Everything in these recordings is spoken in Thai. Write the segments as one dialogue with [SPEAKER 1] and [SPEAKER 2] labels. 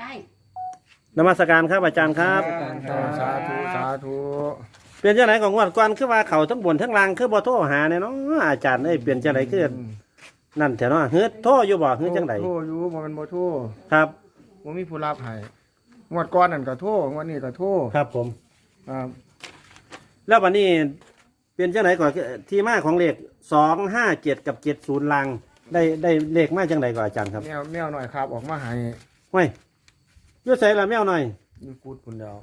[SPEAKER 1] ยาย
[SPEAKER 2] นมัสการครับอาจารย์ครับ
[SPEAKER 3] สาธุสาธุ
[SPEAKER 2] เปลี่ยนจังไหนของงวดก่อนคือว่าเขาทั้งบนทั้งล่างคือบ่โทรหาเนี่ยเนาะอาจารย์เอ้ยเปลี่ยนจังไหนคือนั่นแถวเนาะเฮือโทรอยู่บ่เฮือจังได
[SPEAKER 3] โทรอยู่บ่แมันบ่โทร
[SPEAKER 2] ครับ
[SPEAKER 3] บ่มีผู้รับให้งวดก่อนนั่นก็โทรงวดนี้ก็โทร
[SPEAKER 2] ครับผม
[SPEAKER 3] ครับ
[SPEAKER 2] แล้ววันนี้เปลี่ยนจังไหนก่อนที่มาของเลขสองห้าเจ็ดกับเจ็ดศูนย์ลังได้ได้เลขมาจังไหนก่อนอาจารย์ครับ
[SPEAKER 3] แมวแมวหน่อยครับ ออกมาให้
[SPEAKER 2] ห้วย อยุ่ใส่ละแมวหน่อย
[SPEAKER 3] อยู่กูดพุ่นเดียว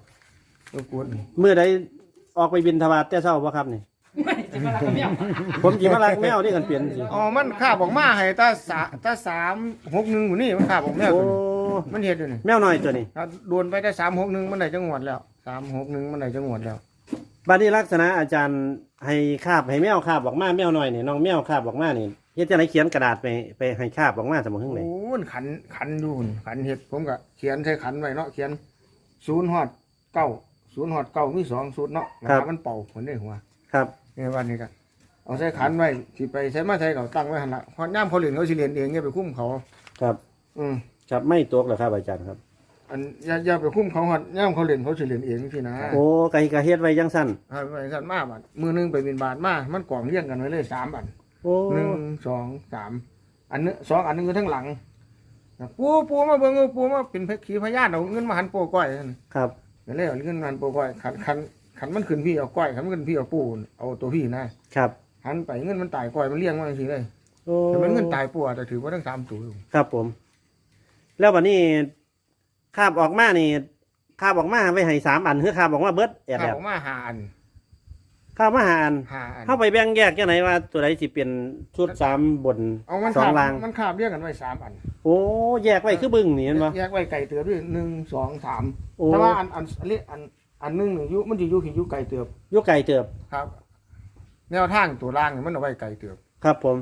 [SPEAKER 3] อยู่กูดนี่
[SPEAKER 2] เมื่อใดออกไปบินทบาทแต่เช้าบ่ครับนี่
[SPEAKER 1] จะมาลักกับแมว
[SPEAKER 2] ผมจิมารักแมวนี่กันเปลี่ยนสิ
[SPEAKER 3] อ๋อมันคาบออกมาให้ตาสาตาสามหกหนึ่งอยู่นี่มันคาบออกแมว
[SPEAKER 2] โอ้
[SPEAKER 3] ตัวนี้มันเฮ็ดอยู่นี่
[SPEAKER 2] แมวหน่อยตัวนี้
[SPEAKER 3] ถ้าโดนไปได้สามหกหนึ่งมันได้จังหวัดแล้วสามหกหนึ่งมันได้จังหวัดแล้ว
[SPEAKER 2] บัดนี้ลักษณะอาจารย์ให้คาบให้แมวคาบออกมาแมวหน่อยนี่น้องแมวคาบออกมานี่ เฮ็ดจังไหนเขียนกระดาษไปไปให้คาบออกมาสมองข้างใน
[SPEAKER 3] โอ้มันขันขันอยู่พุ่นขันเฮ็ดผมก็เขียนใส่ขันไว้เนาะเขียนศูนย์ฮอดเก้าศูนย์ฮอดเก้ามีสองศูนย์เนาะแล้วมันเป่าผลได้หัว
[SPEAKER 2] ครับ
[SPEAKER 3] ในวันนี้กันเอาใส่ขันไว้ที่ไปใช้มาใช้เขาตั้งไว้หันละพอย่ามเขาเรียนเขาสิเรียนเองอย่าไปคุ้มเขา
[SPEAKER 2] ครับ
[SPEAKER 3] อืม
[SPEAKER 2] ครับไม่ตกเหรอครับอาจารย์ครับ
[SPEAKER 3] อันอย่าอย่าไปคุ้มเขาหัดย่ามเขาเรียนเขาสิเรียนเองพี่นะ
[SPEAKER 2] โอ้ไก่กระเฮ็ดไว้ยังสั้น
[SPEAKER 3] ให้ไปสั่นมาบัดมือหนึงไปบินบาทมามันกล่องเรียงกันไว้เลยสามอัน
[SPEAKER 2] โอ้
[SPEAKER 3] หนึ่งสองสามอันนึงสองอันนึงคือทั้งหลังปูปูมาเบิ่งเอาปูมาเป็นขีพยานเอาเงินมาหันโปก้อยนั่น
[SPEAKER 2] ครับ
[SPEAKER 3] เดี๋ยวเลยเอาเงินมาหันโปก้อยขันขันขันมันขึ้นพี่เอาก้อยขันมันขึ้นพี่เอาปูเอาตัวพี่นะครับหันไปเงินมันตายก้อยมันเลี้ยงมาสิเลย
[SPEAKER 2] โอ้
[SPEAKER 3] แต่มันเงินตายปูอะแต่ถือว่าทั้งสามตัวอยู่
[SPEAKER 2] ครับผม แล้ววันนี้คาบออกมานี่คาบออกมาไว้ให้สามอันคือคาบออกมาเบิดแอบ
[SPEAKER 3] ข้า
[SPEAKER 2] แอ
[SPEAKER 3] ว
[SPEAKER 2] บ
[SPEAKER 3] ออกมาหาอัน
[SPEAKER 2] คาบมาหาอัน
[SPEAKER 3] หาอัน
[SPEAKER 2] เข้าไปแบ่งแยกจังไหนว่าตัวใดสิเป็นชุดสามบน
[SPEAKER 3] เอามัน
[SPEAKER 2] สอง
[SPEAKER 3] ขาบ
[SPEAKER 2] ราง
[SPEAKER 3] มันขาบเรียกกันไว้สามอัน
[SPEAKER 2] โอ้แยกไว้คือบึ้งนี่เห็นปะ
[SPEAKER 3] แยกไว้ไก่เตือบด้วยหนึ่งสองสาม
[SPEAKER 2] โอ้
[SPEAKER 3] แต่ว่าอันอันอันเรียกอันอันหนึ่งนี่อยุมันจะยุขียุไก่เตือบ
[SPEAKER 2] อยุไก่เติบ
[SPEAKER 3] ครับ แนวทางตัวล่างนี่มันเอาไว้ไก่เตือบ
[SPEAKER 2] ครับผม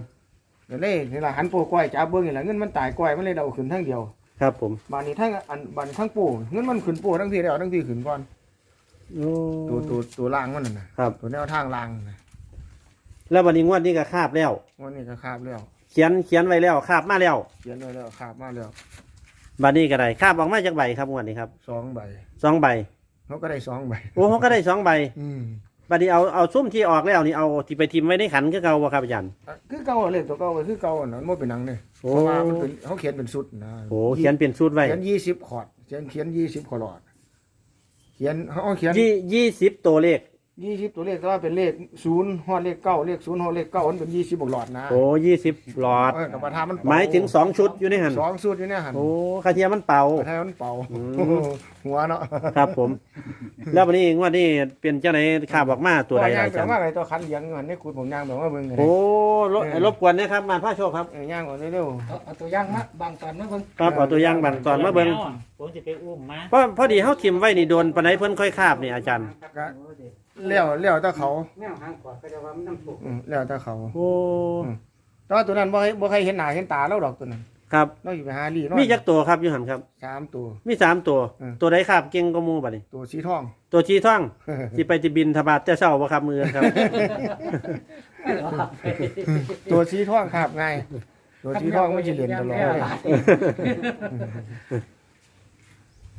[SPEAKER 3] เดี๋ยวเล่นี่ละหันโปก้อยจ้าเบิ้งนี่ละเงินมันตายก้อยมันเลยเอาขึ้นทั้งเดียว
[SPEAKER 2] ครับผม
[SPEAKER 3] บานนี้ทั้งอันบานทั้งปูเงินมันขึ้นปูทั้งทีเดียวทั้งทีขึ้นก่อน
[SPEAKER 2] โอ้
[SPEAKER 3] ตัวตัวตัวล่างมันน่ะนะครับ ตัวแนวทางล่างนะ
[SPEAKER 2] แล้ววันนี้งวดนี้ก็คาบแล้ว
[SPEAKER 3] วันนี้ก็คาบแล้ว
[SPEAKER 2] เขียนเขียนไว้แล้วคาบมาแล้ว
[SPEAKER 3] เขียนไว้แล้วคาบมาแล้ว
[SPEAKER 2] บัดนี้ก็ได้คาบออกมาจากใบครับงวดนี้ครับ
[SPEAKER 3] สองใบ
[SPEAKER 2] สองใบ
[SPEAKER 3] เขาก็ได้สองใบ
[SPEAKER 2] โอ้เขาก็ได้สองใบ
[SPEAKER 3] อืม
[SPEAKER 2] บัดนี้เอาเอาซุ่มที่ออกแล้วนี่เอาที่ไปทิมไว้ในขันคือเก่าบ่ครับอาจารย์
[SPEAKER 3] อะคือเก่าเลยตัวเก่าคือเก่าอันนั้นมันเป็นหนังเนี่ย
[SPEAKER 2] โอ้
[SPEAKER 3] เพราะว่ามันเป็นเขาเขียนเป็นสุดนะ
[SPEAKER 2] โอ้เขียนเป็นชุดไว้
[SPEAKER 3] เขียนยี่สิบขอดเขียนเขียนยี่สิบขอด เขียนเขาเขียน
[SPEAKER 2] ยี่ยี่สิบตัวเลข
[SPEAKER 3] ยี่สิบตัวเลขแต่ว่าเป็นเลขศูนย์ฮอดเลขเก้าเลขศูนย์ฮอดเลขเก้ามันเป็นยี่สิบบวกหลอดนะ
[SPEAKER 2] โอ้ยี่สิบหลอด
[SPEAKER 3] เออกับประธานมันเป่
[SPEAKER 2] หมายถึงสองชุดอยู่ในหัน
[SPEAKER 3] สองชุดอยู่เนี่ยหัน
[SPEAKER 2] โอ้คาเทียมมันเป่า
[SPEAKER 3] ประธานมันเป่า
[SPEAKER 2] อืม
[SPEAKER 3] หัวเนาะ
[SPEAKER 2] ครับผม แล้ววันนี้งวดนี้เป็นเจ้าไหนข่าบอกมาตัวใด
[SPEAKER 3] ย่าง
[SPEAKER 2] อา
[SPEAKER 3] แต่
[SPEAKER 2] จารย์
[SPEAKER 3] ว่าอะไรตัวคันเลี้ยงเงินนี่คุณผมย่างแบบว่าเบิ่งไง
[SPEAKER 2] โอ้รบรบกวนนะครับมาพระโชคครับ
[SPEAKER 3] เออย่างก่อนเร็ว
[SPEAKER 1] เอาเอาตัวอย่างมาบางตอนมาเบิ่ง
[SPEAKER 2] ครับเอาตัวอย่างบางตอนมาเบิ่ง
[SPEAKER 4] ผมจะไปอุ้มมา
[SPEAKER 2] เพราะพอดีเฮาทิมไว้นี่โดนปานใดเพิ่นค่อยคาบนี่อาจารย์
[SPEAKER 3] ๆก็ เลี้ยวเลี้ยวแตาเขา
[SPEAKER 1] แมวหางขวาก็จะว่ามันน้ำตก
[SPEAKER 3] อืมเลี้ยวแตาเขา
[SPEAKER 2] โอ้
[SPEAKER 3] แต่ว่าตัวนั้นบ่ให้บ่ใครเห็นหน้าเห็นตาเราดอกตัวนั้น
[SPEAKER 2] ครับ
[SPEAKER 3] เราอยู่ไปหาลีเนาะ
[SPEAKER 2] มีจักตัวครับอยู่หันครับ
[SPEAKER 3] สามตัว
[SPEAKER 2] มีสามตัว
[SPEAKER 3] อืม
[SPEAKER 2] ตัวใดคาบเก่งก็มูบัดนี้
[SPEAKER 3] ตัวสีทอง
[SPEAKER 2] ตัวชีท่อง สิไปจิบินทบาทแต่เช้าบ่ครับมือครับ
[SPEAKER 3] ตัวสีทองครับไงตัวสีทองไม่ใช่เหรียญตลอดเลย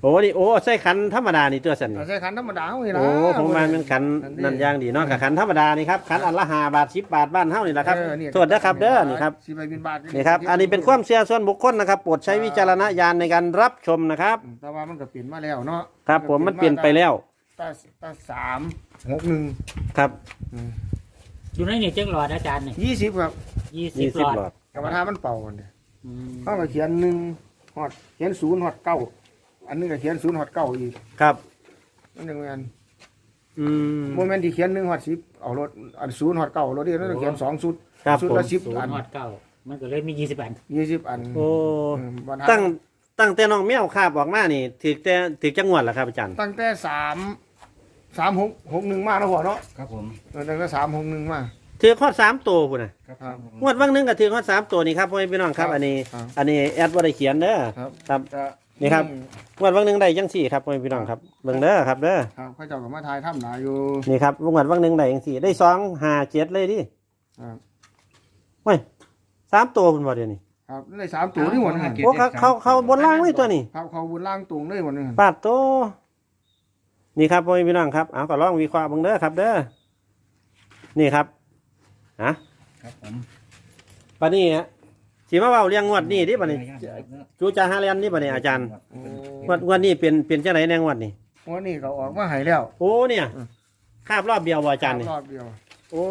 [SPEAKER 2] โอ้นี่โอ้ใส่ขันธรรมดานี่ตัวสันนี่
[SPEAKER 3] เอาใส่ขันธรรมดาเฮานี่ล่ะ
[SPEAKER 2] โอ้ผมมาเป็นขันนั่นอย่างดีเนาะกับขันธรรมดานี่ครับขันอันละห้าบาทสิบบาทบ้านเฮานี่แหละครับ
[SPEAKER 3] เออนี่
[SPEAKER 2] โทษนะครับเด้อนี่ครับ
[SPEAKER 3] สิไปบินบาท
[SPEAKER 2] นี่ครับอันนี้เป็นความเชื่อส่วนบุคคลนะครับโปรดใช้วิจารณญาณในการรับชมนะครับ
[SPEAKER 3] แต่ว่ามันก็เปลี่ยนมาแล้วเนาะ
[SPEAKER 2] ครับผมมันเปลี่ยนไปแล้ว
[SPEAKER 3] ตาตาสามหกหนึ่ง
[SPEAKER 2] ครับ
[SPEAKER 4] อยู่ในนี่เจ้งหลอดอาจารย์นี่
[SPEAKER 3] ยี่สิบครับ
[SPEAKER 4] ยี่สิ
[SPEAKER 2] ยี่
[SPEAKER 4] บ
[SPEAKER 2] สิ
[SPEAKER 4] ห
[SPEAKER 2] บ
[SPEAKER 4] ลอด
[SPEAKER 2] หลอด
[SPEAKER 3] กรรมฐานมันเป่ากันเนี่ย
[SPEAKER 4] อืม
[SPEAKER 3] เขาก็เขียนหนึ่งฮอดเขียนศูนย์ฮอดเก้า อันนึงก็เขียนศูนย์ฮอดเก้าอีก
[SPEAKER 2] ครับ
[SPEAKER 3] นั่นหนึ่งอัน
[SPEAKER 2] อืม
[SPEAKER 3] โมเมนต์ที่เขียนหนึ่งฮอดสิบเอารถอันศูนย์ฮอดเก้ารถเดียวนั่นก็เขียนสองชุด
[SPEAKER 2] ครับ
[SPEAKER 3] ชุด
[SPEAKER 2] ผม
[SPEAKER 3] ละสิบ
[SPEAKER 4] ศูน
[SPEAKER 3] อัน
[SPEAKER 4] ย์หอดเก้ามันก็เลยมียี่สิบอัน
[SPEAKER 3] ยี่สิบอัน
[SPEAKER 2] โอ้
[SPEAKER 3] อืมบรรทัด
[SPEAKER 2] ตั้งตั้งแต่น้องแมวคาบออกมานี่ถือแต่ถือจังหวัดละครับอาจารย์
[SPEAKER 3] ตั้งแต่สามสามหกหกหนึ่งมาแล้วพอเนาะ
[SPEAKER 5] ครับผม
[SPEAKER 3] เออตั้งแต่สามหกหนึ่งมา
[SPEAKER 2] ถือข้อสามตัวพุ่นน่ะ
[SPEAKER 5] ครับ
[SPEAKER 3] ครับ
[SPEAKER 2] งวดว่างหนึงก็ถือข้อสามตัวนี่ครับพ่อแม่พี่น้องครับ
[SPEAKER 3] ครับ
[SPEAKER 2] อันนี้
[SPEAKER 3] ครับ
[SPEAKER 2] อันนี้แอดว่าได้เขียนเด้อ
[SPEAKER 3] ครับ
[SPEAKER 2] ครับ
[SPEAKER 3] จะ
[SPEAKER 2] นี่ครับงวดว่างหนึงได้จังสี่ครับพ่อแม่พี่น้องครับเบิ่งเด้อครับเด้อ
[SPEAKER 3] ครับเขาเจ้ากับมาทายถ้ำหนาอยู่
[SPEAKER 2] นี่ครับงวดว่างหนึงได้จังสี่ได้สองห้าเจ็ดเลยดิ
[SPEAKER 3] ครับ
[SPEAKER 2] เฮ้ยสามตัวพุ่นบ่เดี๋ยวนี้
[SPEAKER 3] ครับได้สามตัวนี่หมดนะครับ
[SPEAKER 2] โอ้เขาเขาเขาบนล่างเลยตัวนี้
[SPEAKER 3] ครับเขาบนล่างตรงเลยหมดนะครับ
[SPEAKER 2] ปาดโตนี่ครับพ่อแม่พี่น้องครับเอาก็ลองวิเคราะห์เบิ่งเด้อครับ เด้อนี่ครับฮะ
[SPEAKER 4] ครับผม
[SPEAKER 2] ปานนี้ฮะ สิมาเว้าเรื่องงวดนี้ดิบัดนี้จูจาฮาเลียนนี่บัดนี้อาจารย์
[SPEAKER 3] โอ้
[SPEAKER 2] งวดงวดนี้เป็นเป็นจังไดแนงวดนี้
[SPEAKER 3] วันนี้เขาออกมาให้แล้ว
[SPEAKER 2] โอ้เนี่ย
[SPEAKER 3] อืม
[SPEAKER 2] คาบรอบเดียวบ่อาจารย์นี่
[SPEAKER 3] รอบเดียว
[SPEAKER 2] โอ้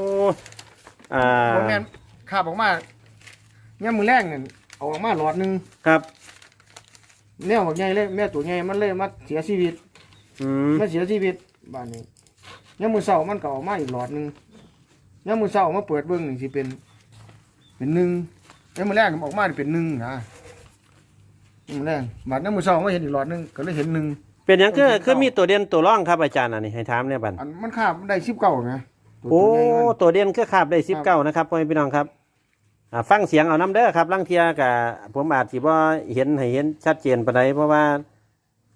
[SPEAKER 2] อ่า
[SPEAKER 3] โรงแรมข้าบออกมาเนี่ยมือแรกเนี่ยเอาออกมาหลอดหนึง
[SPEAKER 2] ครับ
[SPEAKER 3] แนวบักใหญ่เลยแม่ตัวใหญ่มันเลยมาเสียชีวิต
[SPEAKER 2] อืม
[SPEAKER 3] มันเสียชีวิตบ้านนี้เนี่ยมือเสามันก็ออกมาอีกหลอดหนึงเนี่ยมือเสามาเปิดเบิ้งนี่สิเป็น เป็นหนึ่งเนี่ยมือแรกมันออกมานี่เป็นหนึ่งนะเนี่ยมือแรกบาดเนี่ยมือเสาไม่เห็นอีกหลอดหนึงก็เลยเห็นหนึ่ง
[SPEAKER 2] เป็นหยังคือ
[SPEAKER 3] เป็นเก้า
[SPEAKER 2] คือมีตัวเด่นตัวร่องครับอาจารย์อันนี้ให้ถามเนี่ยบัด
[SPEAKER 3] อันมันข้ามได้สิบเก้าไงตัว
[SPEAKER 2] โอ้
[SPEAKER 3] ตัวใหญ่มัน
[SPEAKER 2] ตัวเด่นคือคาบได้สิบเก้านะครับพ่อแม่พี่น้องครับอ่าฟังเสียงเอาน้ำเด้อครับลังเทียกับผมอาจสิบ่เห็นให้เห็นชัดเจนปานใดเพราะว่า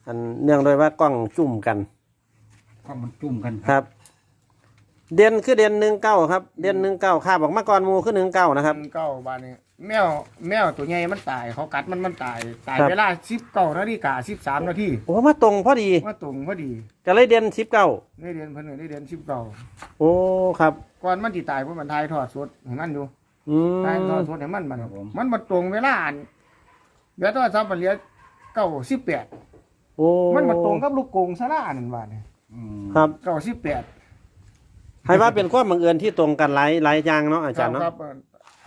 [SPEAKER 2] อันเนื่องโดวยว่ากล้องจุ่มกัน
[SPEAKER 4] ก็มันจุ่มกัน
[SPEAKER 2] ครับ เด่นคือเด่นหนึ่งเก้าครับ เด่นหนึ่งเก้าคาบออกมาก่อนหมูคือหนึ่งเก้านะครับ
[SPEAKER 3] เก้าบานนี้ แมวแมวตัวใหญ่มันตายเขากัดมันมันตาย ตาย
[SPEAKER 2] ครับ
[SPEAKER 3] เวลาสิบเก้านาฬิกาสิบสามนาที
[SPEAKER 2] โอ้มาตรงพอดี
[SPEAKER 3] ว่าตรงพอดี
[SPEAKER 2] ก็เลยเด่นสิบเก้า
[SPEAKER 3] ได้เรียนเพิ่นได้เรียนสิบเก้า
[SPEAKER 2] โอ้ครับ
[SPEAKER 3] ก่อนมันติตายเพราะมันทายทอดสดของมันอยู่
[SPEAKER 2] อื
[SPEAKER 3] ทายทอด
[SPEAKER 2] ม
[SPEAKER 3] สดให้มันมันมันมาตรงเวลาอันเดี๋ยวตัวซับมันเหลียเก้าสิบแปด
[SPEAKER 2] โอ้
[SPEAKER 3] มันมาตรงกับลูกกงสลานั่นบาดนี่
[SPEAKER 2] ครับ
[SPEAKER 3] เก้าสิบแปด
[SPEAKER 2] ให้ว่าเป็นความบังเอิญที่ตรงกันหลายหลายอย่างเนาะอาจารย์เนาะ
[SPEAKER 3] ครับ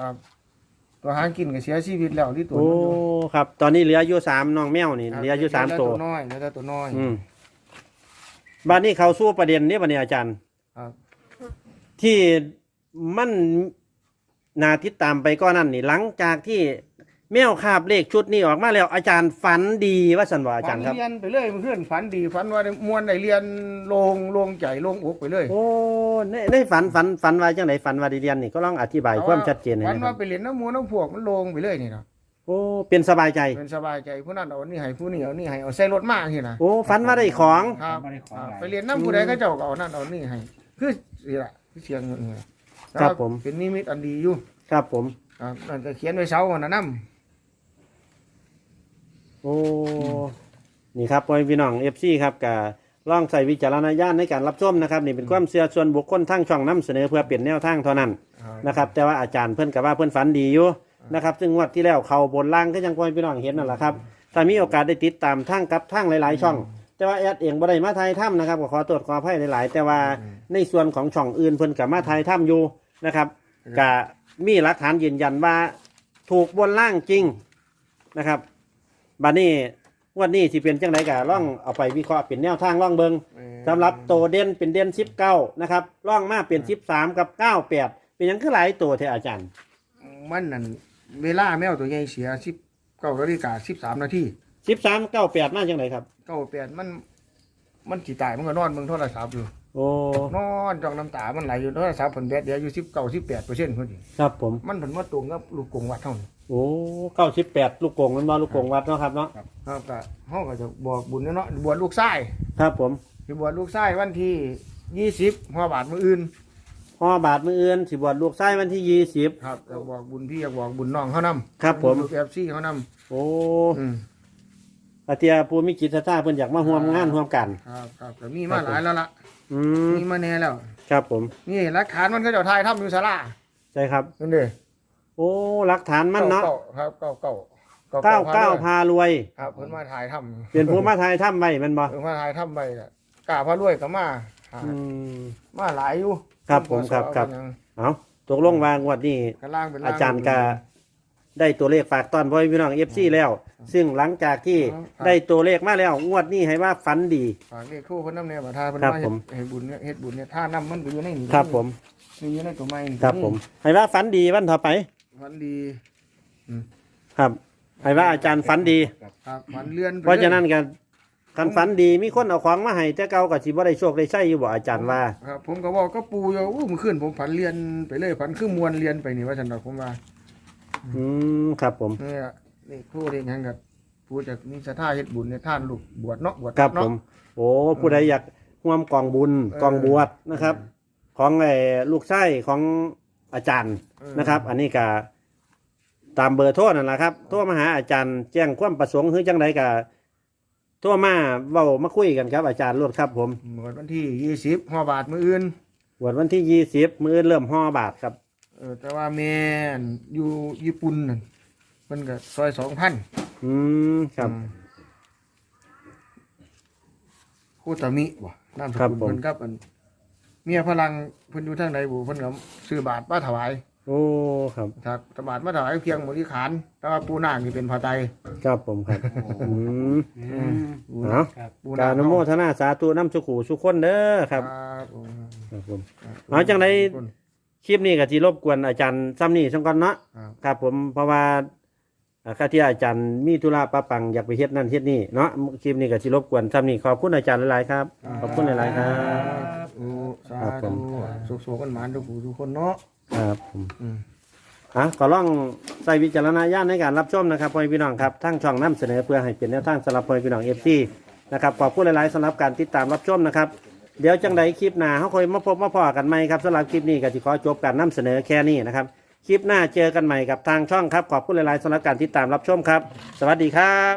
[SPEAKER 3] ครับ ตัวหางกินก็เสียชีวิตแล้วที่ตัว
[SPEAKER 2] โอ้
[SPEAKER 3] นั้นอยู่
[SPEAKER 2] ครับ ตอนนี้เหลืออยู่สามน้องแมวนี่
[SPEAKER 3] ครับ
[SPEAKER 2] เหลืออยู่สาม
[SPEAKER 3] เหลื
[SPEAKER 2] ตัว
[SPEAKER 3] น้อยเหลือแต่ตัวน้อย
[SPEAKER 2] อืมบ้านนี้เขาสู้ประเด็นนี้บันนี้อาจารย์
[SPEAKER 3] ครับ
[SPEAKER 2] ที่มันนาทิตตามไปก็นั่นนี่หลังจากที่ แมวคาบเลขชุดนี้ออกมาแล้วอาจารย์ฝันดีว่าสันว่าอาจารย์ครับ
[SPEAKER 3] ฝันเรียนไปเลยเพื่อนฝันดีฝันว่าได้มวนได้เรียนลงลงใจลงอกไปเลย
[SPEAKER 2] โอ้ในในฝันฝันฝันว่าจังไหนฝันว่าไดีเรียนนี่ก็ลองอธิบายความชัดเจนให้
[SPEAKER 3] ฝัน
[SPEAKER 2] นะค
[SPEAKER 3] ว่า
[SPEAKER 2] รับ
[SPEAKER 3] ไปเรียนน้ำมูน้ำพวกมันลงไปเลยนี่เนาะ
[SPEAKER 2] โอ้เป็นสบายใจ
[SPEAKER 3] เป็นสบายใจผู้นั้นเอานี่ให้ผู้นี้เอานี่ให้เอาใส่รถมากที่นะ
[SPEAKER 2] โอ้ฝันว่าได้ของ
[SPEAKER 3] ครับ
[SPEAKER 4] ไม่ได้ขอ
[SPEAKER 3] อ่า
[SPEAKER 4] อะไร
[SPEAKER 3] ไปเรียนน้ำผู้ใดก็เจ้าก็เอานั่นเอานี่ให้คือสิละคือเสียงเงินเลย
[SPEAKER 2] ครับผม
[SPEAKER 3] เป็นนิมิตอันดีอยู่
[SPEAKER 2] ครับผม
[SPEAKER 3] ครับนั่นก็เขียนไว้เสาวันนั้นน้
[SPEAKER 2] โอ้นี่ครับพ่อแม่พี่น้องเอฟซีครับกับลองใส่วิจารณญาณในการรับชมนะครับนี่เป็นความเชื่อส่วนบุคคลทั้งช่องน้ำเสนอเพื่อเปลี่ยนแนวทางเท่านั้นำนะครับ แต่ว่าอาจารย์เพื่อนกับว่าเพื่อนฝันดีอยู่นะครับซึ่งงวดที่แล้วเขาบนล่างก็ยังพ่อแม่พี่น้องเห็นนั่นแหละครับถ้ามีโอกาสได้ติดตามทั้งกับทั้งหลาย ๆ ช่อง แต่ว่าแอดเองบ่ได้มาไทยถ้ำนะครับก็ขอตรวจขออภัยหลาย ๆ แต่ว่าในส่วนของช่องอื่นเพิ่นกับมาไทยถ้ำอยู่นะครับกะมีหลักฐานยืนยันว่าถูกบนล่างจริงนะครับ บัดนี้งวันนี้ที่เป็นจังไดกะล่องเอาไปวิเคราะห์เป็นแนวทางล่องเบิง
[SPEAKER 3] เออ
[SPEAKER 2] สำหรับโตเด่นเป็นเด่นสิบเก้านะครับล่องมาเป็นสิบสามกับเก้าแปดเป็นหยังคือหลายตัวเทอาจารย์
[SPEAKER 3] มันนั่นเวลาแมวตัวใหญ่เสียสิบเก้านาฬิกาสิบสามนาที
[SPEAKER 2] สิบสามเก้าแปดมาจังไดครับ
[SPEAKER 3] เก้าแปดมัน มันจีตายมันก็นอนเมืองโทรศัพท์อยู่
[SPEAKER 2] โอ้
[SPEAKER 3] นอนจองน้ำตา มันไหลอยู่โทรศัพท์ผลแบตเดียวอยู่สิบเก้าสิบแปดเปอร์เซ็นต์พอดี
[SPEAKER 2] ครับผม
[SPEAKER 3] มันผลว่าตรงกับลูกกงวัดเท่านี้
[SPEAKER 2] โอ้เก้าสิบแปดลูกโกงมันมาลูกโกงวัดเนาะครับเนาะ
[SPEAKER 3] ครับก็ห้องก็จะบอกบุญเนาะบวชลูกไส้
[SPEAKER 2] ครับผม
[SPEAKER 3] จะบวชลูกไส้วันที่ยี่สิบหัวบาทมืออื่น
[SPEAKER 2] ห่อบาทมืออื่นสิบวชลูกไส้วันที่ยี่สิบ
[SPEAKER 3] ครับจะบอกบุญพี่อยากบอกบุญน้องเขานำ
[SPEAKER 2] ครับผม
[SPEAKER 3] ลูกเอฟซีเขาน
[SPEAKER 2] โอ้ำ
[SPEAKER 3] อืม
[SPEAKER 2] อาเทียผู้มีจิตศรัทธาเพิ่นอยากมาร่วมงานร่วมกัน
[SPEAKER 3] ครับครับก็มีมาหลายแล้วล่ะ
[SPEAKER 2] อืม
[SPEAKER 3] มีมาแน่แล้ว
[SPEAKER 2] ครับผม
[SPEAKER 3] นี่หลักฐานมันก็เจะทายทำอยู่ศาลา
[SPEAKER 2] ใช่ครับ
[SPEAKER 3] นั่นเด้อ
[SPEAKER 2] โอ้หลักฐานมันเนาะ
[SPEAKER 3] เก้าครับเก้าเก้า
[SPEAKER 2] เก้าเก้า
[SPEAKER 3] พา
[SPEAKER 2] พารวย
[SPEAKER 3] ครับเพิ่นมาถ่ายทำ
[SPEAKER 2] เป็นผู้มาทายถ้ำไว้แมันบ่
[SPEAKER 3] เพิ่นมาถ่ายทำไปน่ะกล้าพารวยก็มาหา
[SPEAKER 2] อืม
[SPEAKER 3] มาหลายอยู่
[SPEAKER 2] ครับผมครับครับเอาตกลงวางวดนี้
[SPEAKER 3] กระล่างเป็นล่ง
[SPEAKER 2] อาจารย์ก็ ได้ตัวเลขฝากตอนพ่อพี่น้องเอฟซีแล้ว ซึ่งหลังจากที่ได้ตัวเลขมาแล้ว งวดนี้ให้ว่าฝันดี
[SPEAKER 3] ฝากเรียกครู่เพิ่นนำแนวประทานเพิ่น
[SPEAKER 2] ครับ
[SPEAKER 3] มา
[SPEAKER 2] ผม
[SPEAKER 3] เฮ็ดบุญเนี่ยเฮ็ดบุญเนี่ยท่านํมันก็อยู่ในนี่
[SPEAKER 2] ครับผม
[SPEAKER 3] นี่อยู่ในตัวไม้นี่
[SPEAKER 2] ครับผมให้ว่าฝันดีวันต่อไป
[SPEAKER 3] ฝันดี
[SPEAKER 2] ครับให้ว่าอาจารย์ฝันดี
[SPEAKER 3] ครับฝันเลื่อนไป
[SPEAKER 2] เพราะฉะนั้น
[SPEAKER 3] ลย
[SPEAKER 2] กันคันฝันดีมีคนเอาของมาให้แต่เก่าก็สิบ่ได้โชคได้ใช้อยู่บ่อาจารย์ว่า
[SPEAKER 3] ครับผมก็บอกก็ปูอยู่อู้เมื่อคืนผมฝันเรียนไปเลยฝันคือมวนเรียนไปนี่ว่าซั่นดอกผมว่า
[SPEAKER 2] อืมครับผม
[SPEAKER 3] เนี่ยนี่ครู่เรียนหยังกับผู้จากมีศรัทธาเฮ็ดบุญเนี่ยท่านลูกบวชเนาะบวช
[SPEAKER 2] ครับผ
[SPEAKER 3] เนาะ
[SPEAKER 2] ม โอ้ผู้ใดอยากร่วมกองบุญ
[SPEAKER 3] เออก
[SPEAKER 2] องบวชนะครับ ของไอ้ลูกไส้ของอาจารย์
[SPEAKER 3] เออ
[SPEAKER 2] นะครับ อันนี้ก็ตามเบอร์โทรนั่นแหละครับโทรมาหาอาจารย์แจ้งความประสงค์หรือจังไดก็โทรมาเว้ามาคุยกันครับ อาจารย์รวดครับ ผม
[SPEAKER 3] หมดวันที่ยี่สิบห้าบาทมืออื่น
[SPEAKER 2] วันวันที่ยี่สิบมื้อเริ่มห่อบาทครับ
[SPEAKER 3] เออแต่ว่าแม่นอยู่ญี่ปุ่นนั่นมันก็ซอยสองพัน
[SPEAKER 2] อืมครับ
[SPEAKER 3] โคตามิบ่นามส
[SPEAKER 2] ครับ
[SPEAKER 3] กุล
[SPEAKER 2] ผม
[SPEAKER 3] เพิ่นกับอันเมียพลังเพิ่นอยู่ทางไหนบุเพิ่นก็ซื้อบาทมาถวาย
[SPEAKER 2] โอ้ครับ
[SPEAKER 3] ถ้าบาทมาถวายเพียงบริขาร แต่ว่าปูนางนี่เป็นพระไตร
[SPEAKER 2] ครับผมครับอืม
[SPEAKER 1] อืม
[SPEAKER 2] เอา
[SPEAKER 1] ครับ
[SPEAKER 3] ปู
[SPEAKER 2] กรารนโมทนาสาธุน้ำสุขูสุขคนเด้อครับ
[SPEAKER 3] ครับผม
[SPEAKER 2] ครับผมเอาจังใด คลิปนี้ก็ที่รบกวนอาจารย์ซ้ำนี่สังก่อนเนาะ
[SPEAKER 3] ครับ
[SPEAKER 2] ครับผมเพราะว่าอ่าข้าที่อาจารย์มีธุระปะปังอยากไปเฮ็ดนั่นเฮ็ดนี่เนาะคลิปนี้ก็ที่รบกวนซ้ำนี่ขอบคุณอาจารย์หลายๆครับขอบคุณหลายๆครับ
[SPEAKER 3] โอ้สา
[SPEAKER 2] ครับผ
[SPEAKER 3] ธุ
[SPEAKER 2] ม
[SPEAKER 3] สุขๆกันหมานทุกผู้ทุกคนเนาะ
[SPEAKER 2] ครับผม
[SPEAKER 3] อืม
[SPEAKER 2] อะก็ลองใส่วิจารณญาณในการรับชมนะครับพ่อแม่พี่น้องครับทั้งช่องน้ำเสนอเพื่อให้เป็นแนวทางสำหรับพ่อแม่พี่น้องเอฟซีนะครับขอบคุณหลาย ๆสำหรับการติดตามรับชมนะครับ เดี๋ยวจังใดคลิปหน้าเขาคอยมาพบมาพอกันใหม่ครับสำหรับคลิปนี้ก็จะขอจบการนำเสนอแค่นี้นะครับคลิปหน้าเจอกันใหม่กับทางช่องครับขอบคุณหลายๆสำหรับการติดตามรับชมครับ สวัสดีครับ